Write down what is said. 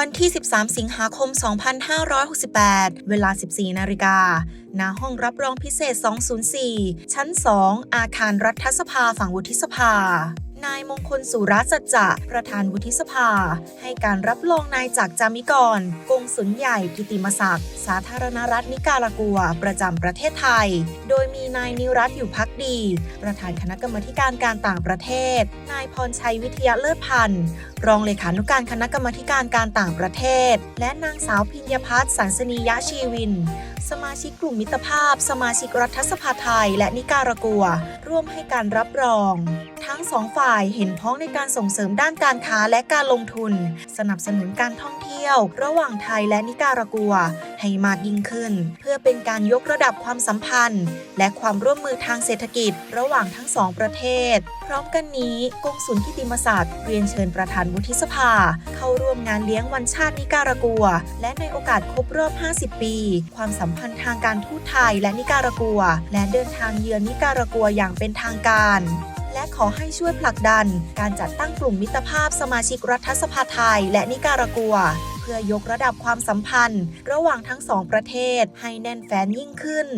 วันที่ 13 สิงหาคม 2568 เวลา 14 นาฬิกา ณ ห้องรับรองพิเศษ 204 ชั้น 2 อาคารรัฐสภาฝั่งวุฒิสภา นายมงคลสุรัสัจจะประธานวุฒิสภา ให้การรับรองนายจากรจามิกร กงสุลใหญ่กิติมศักดิ์สาธารณรัฐนิการากัว ประจำประเทศไทย โดยมีนายนิรัตอยู่พักดี ประธานคณะกรรมการการต่างประเทศ นายพรชัยวิทยาเลิศพันธ์รองเลขานุการคณะกรรมการการต่างประเทศ และนางสาวพิญญพัฒน์สันสนียะชีวิน สมาชิกกลุ่มมิตรภาพ สมาชิกรัฐสภาไทย และนิการากัว ร่วมให้การรับรอง ทั้งสองฝ่ายเห็นพ้องในการส่งเสริมด้านการค้าและการลงทุน สนับสนุนการท่องเที่ยว ระหว่างไทยและนิการากัว ให้มากยิ่งขึ้น เพื่อเป็นการยกระดับความสัมพันธ์ และความร่วมมือทางเศรษฐกิจ ระหว่างทั้งสองประเทศ พร้อมกันนี้กงสุลกิติมศักดิ์เรียนเชิญประธานวุฒิสภา เข้าร่วมงานเลี้ยงวันชาตินิการากัว และในโอกาสครบรอบ 50 ปี ความสัมพันธ์ทางการทูตไทยและนิการากัว และเดินทางเยือนนิการากัวอย่างเป็นทางการ และขอให้ช่วยผลักดัน การจัดตั้งกลุ่มมิตรภาพสมาชิกรัฐสภาไทย และนิการากัวเพื่อยกระดับความสัมพันธ์ ระหว่างทั้งสองประเทศให้แน่นแฟ้นยิ่งขึ้น